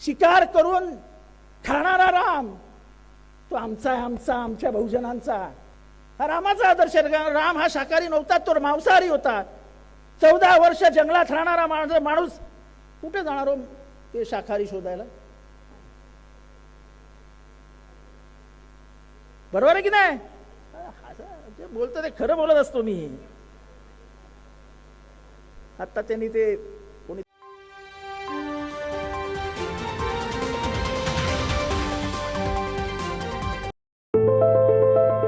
शिकार करून खाणारा राम तो आमचा आहे आमचा आमच्या बहुजनांचा हा रामाचा आदर्श राम हा शाकाहारी नव्हता तो मांसाहारी होता. चौदा वर्ष जंगलात राहणारा माणूस माणूस कुठे जाणार हो ते शाकाहारी शोधायला? बरोबर आहे की नाही? जे बोलतो ते खरं बोलत असतो मी. आता त्यांनी ते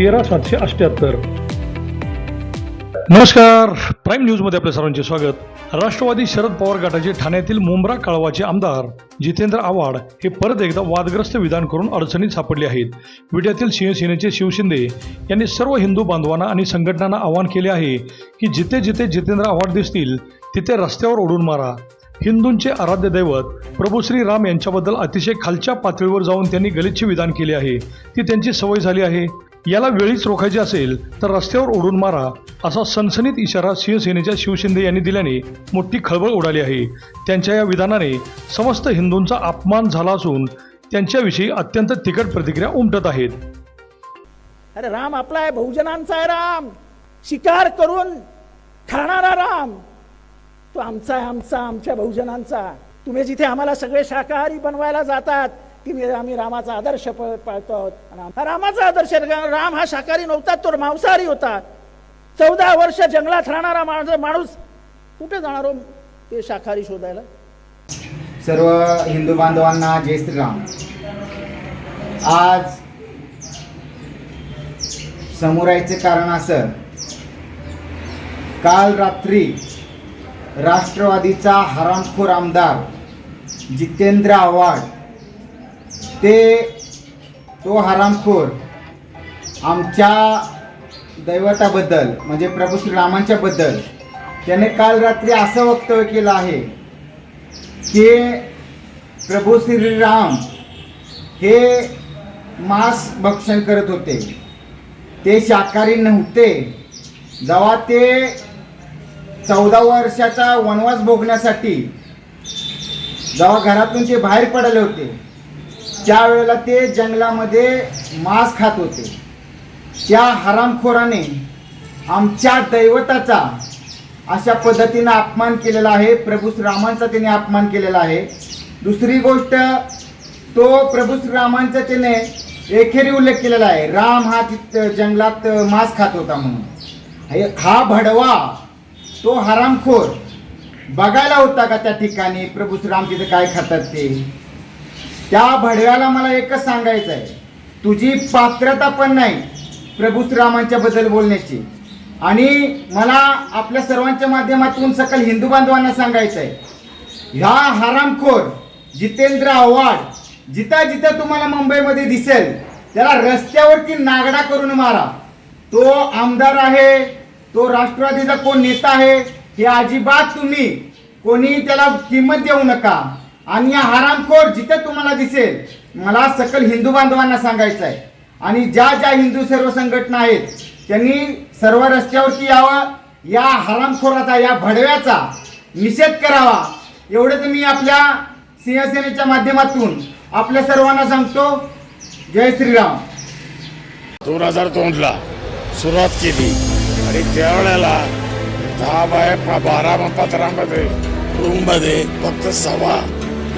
तेरा सातशे अठ्याहत्तर. नमस्कार. प्राईम न्यूजमध्ये आपल्या सर्वांचे स्वागत. राष्ट्रवादी शरद पवार गटाचे ठाण्यातील मुंब्रा काळवाचे आमदार जितेंद्र आव्हाड हे परत एकदा वादग्रस्त विधान करून अडचणीत सापडले आहेत. विड्यातील शिवसेनेचे शिवशिंदे यांनी सर्व हिंदू बांधवांना आणि संघटनांना आवाहन केले आहे की जिथे जिथे जितेंद्र आव्हाड दिसतील तिथे रस्त्यावर ओढून मारा. हिंदूंचे आराध्य दैवत प्रभू श्री राम यांच्याबद्दल अतिशय खालच्या पातळीवर जाऊन त्यांनी गलिच्छ विधान केले आहे. ती त्यांची सवय झाली आहे. याला वेळीच रोखायचे असेल तर रस्त्यावर ओढून मारा असा सनसनीत इशारा शिवसेनेच्या शिवशिंदे यांनी दिल्याने मोठी खळबळ उडाली आहे. त्यांच्या या विधानाने समस्त हिंदूंचा अपमान झाला असून त्यांच्याविषयी अत्यंत तिखट प्रतिक्रिया उमटत आहेत. अरे राम आपला आहे बहुजनांचा आहे राम. शिकार करून खाणारा राम. तो आमचा आहे आमचा आमच्या बहुजनांचा. तुम्ही जिथे आम्हाला सगळे शाकाहारी बनवायला जातात की मी- आम्ही रामाचा आदर्श पाळतो आहोत. रामाचा आदर्श राम हा शाकाहारी नव्हता तो मांसाहारी होता. चौदा वर्ष जंगलात राहणारा माणूस माणूस कुठे जाणार हो ते शाकाहारी शोधायला? सर्व हिंदू बांधवांना जय श्रीराम. आज समोरायचे कारण असं काल रात्री राष्ट्रवादीचा हरामखोर आमदार जितेंद्र आव्हाड ते तो हरामखोर आमच्या दैवताबद्दल म्हणजे प्रभू श्रीरामांच्याबद्दल त्याने काल रात्री असं वक्तव्य केलं आहे की प्रभू श्रीराम हे मांस भक्षण करत होते. ते शाकाहारी नव्हते. जेव्हा ते चौदा वर्षाचा वनवास भोगण्यासाठी जेव्हा घरातून ते बाहेर पडले होते त्यावेळेला ते जंगलामध्ये मांस खात होते त्या हरामखोराने आमच्या दैवताचा अशा पद्धतीनं अपमान केलेला आहे. प्रभू श्रीरामांचा त्याने अपमान केलेला आहे. दुसरी गोष्ट तो प्रभू श्रीरामांचा त्याने एकेरी उल्लेख केलेला आहे. राम हा तिथं जंगलात मांस खात होता म्हणून. हा भडवा तो हरामखोर बघायला होता का त्या ठिकाणी? प्रभू श्रीराम तिथे काय खातात ते? त्या भडव्याला मला एकच सांगायचं आहे तुझी पात्रता पण नाही प्रभू श्रीरामांच्या बद्दल बोलण्याची. आणि मला आपल्या सर्वांच्या माध्यमातून सकल हिंदू बांधवांना सांगायचं आहे ह्या हरामखोर जितेंद्र आव्हाड जिथं जिथं तुम्हाला मुंबईमध्ये दिसेल त्याला रस्त्यावरती नागडा करून मारा. तो आमदार आहे तो राष्ट्रवादीचा कोण नेता आहे हे अजिबात तुम्ही कोणी त्याला किंमत देऊ नका. आणि या हरामखोर जिथे तुम्हाला दिसेल मला सकल हिंदू बांधवांना सांगायचं आहे आणि ज्या ज्या हिंदू सर्व संघटना आहेत त्यांनी सर्व रस्त्यावरती यावं या हरामखोराचा या भडव्याचा निषेध करावा. एवढंच मी आपल्या सिंहसेनेच्या माध्यमातून आपल्या सर्वांना सांगतो. जय श्रीराम. दोन हजार दोनला सुरुवात केली. आणि त्यावेळेला दहा बाय बारा पत्रामध्ये रूममध्ये फक्त सव्वा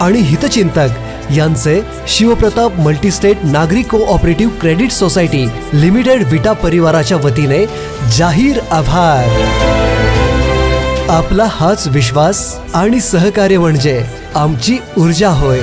आणि हितचिंतक. यांचे शिवप्रताप मल्टीस्टेट नागरी cooperative credit society limited Vita परिवाराच्या वतीने जाहीर आभार. आपला हाच विश्वास आणि सहकार्य म्हणजे आमची ऊर्जा होय.